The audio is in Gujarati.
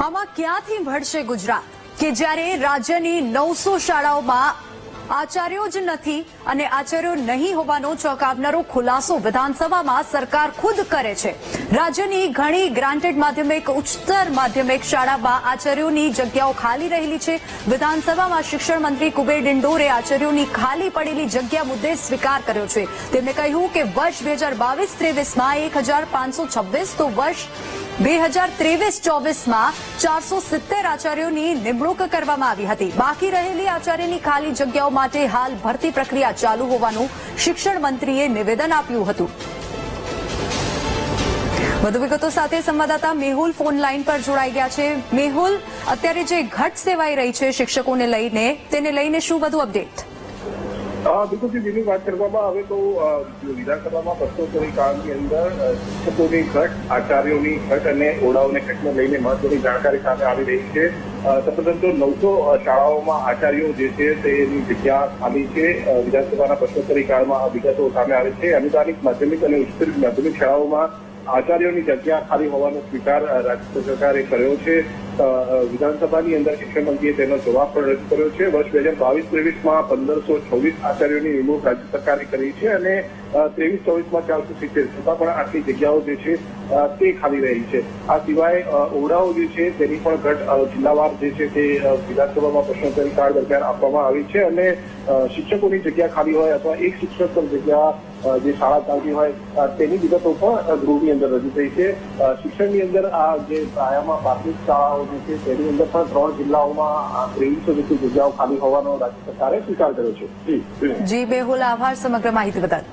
આમાં ક્યાંથી ભળશે ગુજરાત? કે જ્યારે રાજ્યની નવસો શાળાઓમાં આચાર્યો જ નથી અને આચાર્યો નહીં હોવાનો ચોંકાવનારો ખુલાસો વિધાનસભામાં સરકાર ખુદ કરે છે. રાજ્યની ઘણી ગ્રાન્ટેડ માધ્યમિક, ઉચ્ચતર માધ્યમિક શાળામાં આચાર્યોની જગ્યાઓ ખાલી રહેલી છે. વિધાનસભામાં શિક્ષણ મંત્રી કુબેર ડિંડોરે આચાર્યોની ખાલી પડેલી જગ્યા મુદ્દે સ્વીકાર કર્યો છે. તેમણે કહ્યું કે વર્ષ બે હજાર બાવીસ ત્રેવીસમાં એક હજાર પાંચસો છવ્વીસ તો વર્ષ બે હજાર ત્રેવીસ ચોવીસમાં ચારસો સિત્તેર આચાર્યોની નિમણૂક કરવામાં આવી હતી. બાકી રહેલી આચાર્યની ખાલી જગ્યાઓ માટે હાલ ભરતી પ્રક્રિયા ચાલુ હોવાનું શિક્ષણ મંત્રીએ નિવેદન આપ્યું હતું. વધુ વિગતો સાથે સંવાદદાતા મેહુલ ફોન લાઈન પર જોડાઈ ગયા છે. મેહુલ, અત્યારે જે ઘટ સેવાઈ રહી છે શિક્ષકોને લઈને, તેને લઈને શું વધુ અપડેટ? બિલકુલ જેની વાત કરવામાં આવે તો વિધાનસભામાં પ્રશ્નોત્તરી કાળની અંદર શિક્ષકોની ઘટ, આચાર્યોની ઘટ અને ઓડાઓને ઘટને લઈને મહત્વની જાણકારી સામે આવી રહી છે. સતત તો નવસો આચાર્યો જે છે તેની જગ્યા ખાલી છે. વિધાનસભાના પ્રશ્નોત્તરી કાળમાં વિગતો સામે આવે છે. અનુદાનિત માધ્યમિક અને ઉચ્ચ માધ્યમિક શાળાઓમાં આચાર્યોની જગ્યા ખાલી હોવાનો સ્વીકાર રાજ્ય સરકારે કર્યો છે. વિધાનસભાની અંદર શિક્ષણ મંત્રીએ તેનો જવાબ પણ રજૂ કર્યો છે. વર્ષ બે હજાર બાવીસ ત્રેવીસમાં પંદરસો છવ્વીસ આચાર્યોની નિમણૂક રાજ્ય સરકારે કરી છે અને ત્રેવીસ ચોવીસમાં ચારસો સિત્તેર છતાં પણ આટલી જગ્યાઓ જે છે તે ખાલી રહી છે. આ સિવાય ઓરડાઓ જે છે તેની પણ ઘટ જિલ્લાવાર જે છે તે વિધાનસભામાં પ્રશ્નોત્તરી કાળ દરમિયાન આપવામાં આવી છે અને શિક્ષકોની જગ્યા ખાલી હોય અથવા એક શિક્ષક પર જગ્યા જે શાળા ચાલતી હોય તેની વિગતો પણ ગૃહની અંદર રજૂ થઈ છે. શિક્ષણની અંદર આ જે પાયામાં પ્રાથમિક શાળાઓ જે છે, તેની અંદર પણ ત્રણ જિલ્લાઓમાં ત્રેવીસો જેટલી જગ્યાઓ ખાલી હોવાનો રાજ્ય સરકારે સ્વીકાર કર્યો છે. જી બેહુલ આભાર સમગ્ર માહિતી બદલ.